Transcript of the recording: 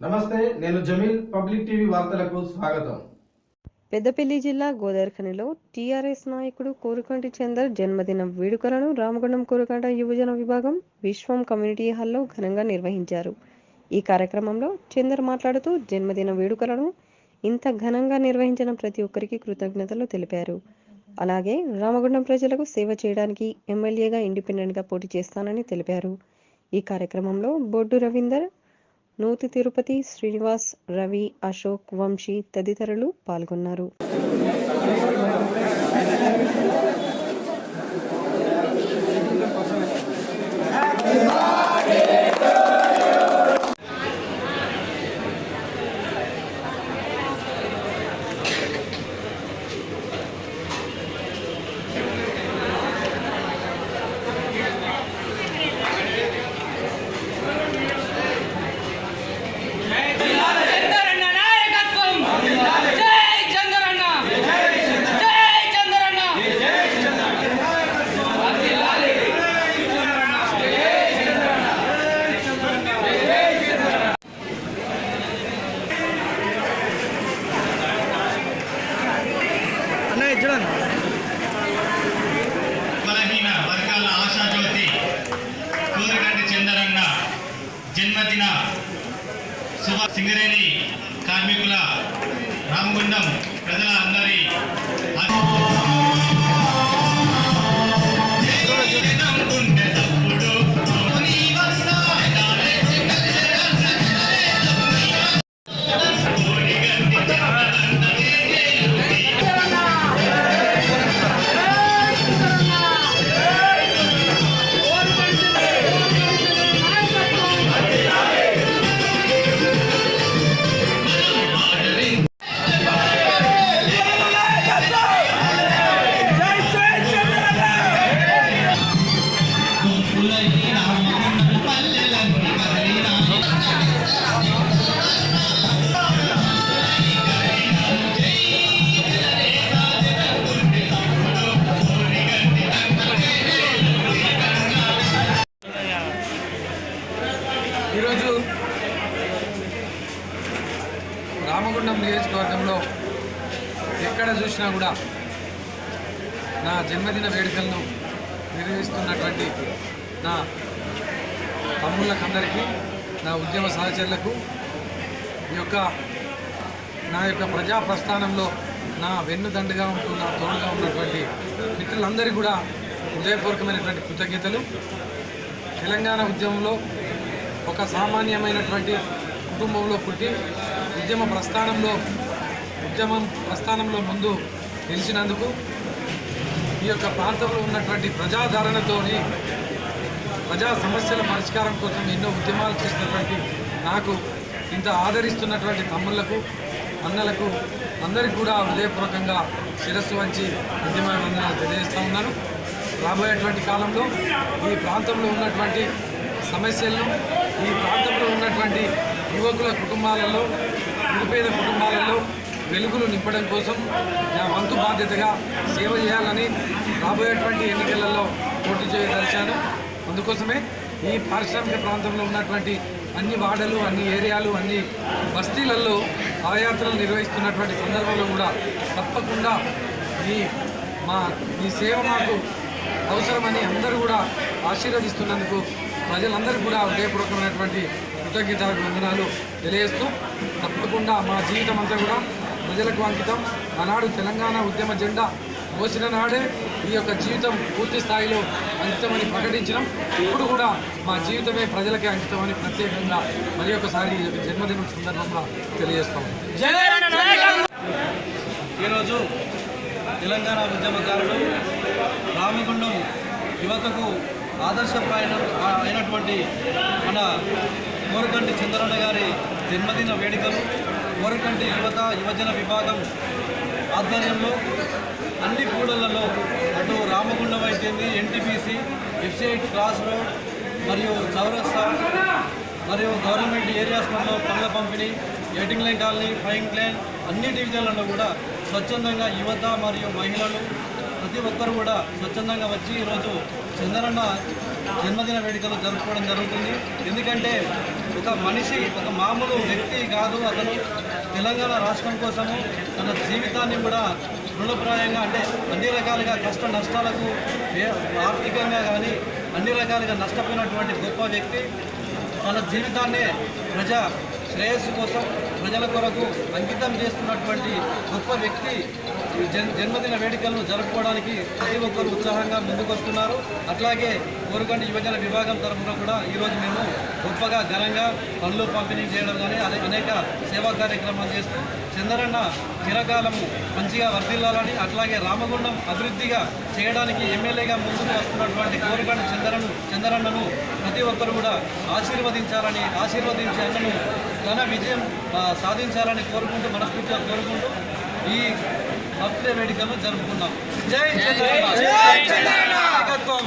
నమస్తే నేను Jameel public TV వార్తలకు స్వాగతం. పెద్దపల్లి జిల్లా గోదావరిఖనిలో టీఆర్ఎస్ నాయకుడు కోరుకంటి చందర్ జన్మదిన వేడుకలను రామగుండం కోరుకంట యువజన విభాగం విశ్వం కమ్యూనిటీ హాల్లో ఘనంగా నిర్వహించారు. ఈ కార్యక్రమంలో చందర్ మాట్లాడుతూ జన్మదిన వేడుకలను ఇంత ఘనంగా నిర్వహించిన ప్రతి ఒక్కరికి కృతజ్ఞతలు తెలిపారు. అలాగే రామగుండం ప్రజలకు సేవ చేయడానికి ఎమ్మెల్యేగా ఇండిపెండెంట్గా పోటీ చేస్తానని తెలిపారు. ఈ కార్యక్రమంలో బొడ్డు రవీందర్ నూతి తిరుపతి శ్రీనివాస్ రవి అశోక్ వంశీ తదితరులు పాల్గొన్నారు Yeah నాయకత్వం జై చంద్రన్న జై చంద్రన్న బలహీన వర్గాల ఆశాజ్యోతి కోరిగంటి చందరన్న జన్మదిన శుభ సింగరేణి కార్మికుల రామగుండం ప్రజల అందరి గుండె ఈరోజు రామగుండం నియోజకవర్గంలో ఎక్కడ చూసినా కూడా నా జన్మదిన వేడుకలను నిర్వహిస్తున్నటువంటి నా తమ్ముళ్ళకందరికీ నా ఉద్యమ సహచరులకు ఈ యొక్క నా యొక్క ప్రజా ప్రస్థానంలో నా వెన్నుదండగా ఉంటున్న తోడుగా ఉన్నటువంటి మిత్రులందరికీ కూడా హృదయపూర్వకమైనటువంటి కృతజ్ఞతలు. తెలంగాణ ఉద్యమంలో ఒక సామాన్యమైనటువంటి కుటుంబంలో పుట్టి ఉద్యమ ప్రస్థానంలో ఉద్యమం ప్రస్థానంలో ముందు నిలిచినందుకు ఈ యొక్క ప్రాంతంలో ఉన్నటువంటి ప్రజాదరణతోని ప్రజా సమస్యల పరిష్కారం కోసం ఎన్నో ఉద్యమాలు చేసినటువంటి నాకు ఇంత ఆదరిస్తున్నటువంటి తమ్ముళ్ళకు అన్నలకు అందరికీ కూడా హృదయపూర్వకంగా శిరస్సు వంచి ఉద్యమాభివందనాలు తెలియజేస్తూ ఉన్నాను. రాబోయేటువంటి కాలంలో ఈ ప్రాంతంలో ఉన్నటువంటి సమస్యలను ఈ ప్రాంతంలో ఉన్నటువంటి యువకుల కుటుంబాలలో నిరుపేద కుటుంబాలలో వెలుగులు నింపడం కోసం నా వంతు బాధ్యతగా సేవ చేయాలని రాబోయేటువంటి ఎన్నికలలో పోటీ చేయదలిచాను. అందుకోసమే ఈ పారిశ్రామిక ప్రాంతంలో ఉన్నటువంటి అన్ని వాడలు అన్ని ఏరియాలు అన్ని బస్తీలలో పాదయాత్రలు నిర్వహిస్తున్నటువంటి సందర్భంలో కూడా తప్పకుండా ఈ మా ఈ సేవ మాకు అవసరమని అందరూ కూడా ఆశీర్వదిస్తున్నందుకు ప్రజలందరూ కూడా హృదయపూర్వకమైనటువంటి కృతజ్ఞత వందనాలు తెలియజేస్తూ తప్పకుండా మా జీవితం అంతా కూడా ప్రజలకు అంకితం. ఆనాడు తెలంగాణ ఉద్యమ జెండా మోసిన నాడే ఈ యొక్క జీవితం పూర్తి స్థాయిలో అంకితమని ప్రకటించడం ఇప్పుడు కూడా మా జీవితమే ప్రజలకే అంకితమని ప్రత్యేకంగా మరి ఒకసారి ఈ యొక్క జన్మదినం సందర్భంగా తెలియజేస్తాం. ఈరోజు తెలంగాణ ఉద్యమకారుడు రామగుండం యువతకు ఆదర్శప్రాయం అయినటువంటి మన కోరకంటి చంద్రన్న గారి జన్మదిన వేడుకలు కోరకంటి యువత యువజన విభాగం ఆధ్వర్యంలో అన్ని కూడళ్ళలో అటు రామగుండం అయితేంది ఎన్టీపీసీ వెబ్సైట్ క్రాస్ రోడ్ మరియు చౌరస్తా మరియు గవర్నమెంట్ ఏరియాస్లలో పనుల పంపిణీ ఎయిటింగ్ లైన్ కాలనీ ఫైన్ లైన్ అన్ని డివిజన్లలో కూడా స్వచ్ఛందంగా యువత మరియు మహిళలు ప్రతి ఒక్కరు కూడా స్వచ్ఛందంగా వచ్చి ఈరోజు చంద్రన్న జన్మదిన వేడుకలు జరుపుకోవడం జరుగుతుంది. ఎందుకంటే ఒక మనిషి ఒక మామూలు వ్యక్తి కాదు అతను. తెలంగాణ రాష్ట్రం కోసము తన జీవితాన్ని కూడా రుణప్రాయంగా అంటే అన్ని రకాలుగా కష్ట నష్టాలకు ఏ- ఆర్థికంగా కానీ అన్ని రకాలుగా నష్టపోయినటువంటి గొప్ప వ్యక్తి. తన జీవితాన్నే ప్రజా శ్రేయస్సు కోసం ప్రజల కొరకు అంకితం చేస్తున్నటువంటి గొప్ప వ్యక్తి జన్ జన్మదిన వేడుకలను జరుపుకోవడానికి ప్రతి ఒక్కరు ఉత్సాహంగా ముందుకొస్తున్నారు. అట్లాగే కోరుకంటి యువజన విభాగం తరఫున కూడా ఈరోజు మేము గొప్పగా ఘనంగా పనులు పంపిణీ చేయడం కానీ అదే అనేక సేవా కార్యక్రమాలు చేస్తూ చంద్రన్న చిరకాలము మంచిగా వర్ధిల్లాలని అట్లాగే రామగుండం అభివృద్ధిగా చేయడానికి ఎమ్మెల్యేగా ముందుకు వస్తున్నటువంటి కోరుకంటి చంద్రను చంద్రన్నను ప్రతి ఒక్కరు కూడా ఆశీర్వదించాలని ఆశీర్వదించి అన్నను ఘన విజయం సాధించాలని కోరుకుంటూ మనస్ఫూర్తిగా కోరుకుంటూ ఈ బర్త్డే వేడుకను జరుపుకున్నాం జై నాయకత్వం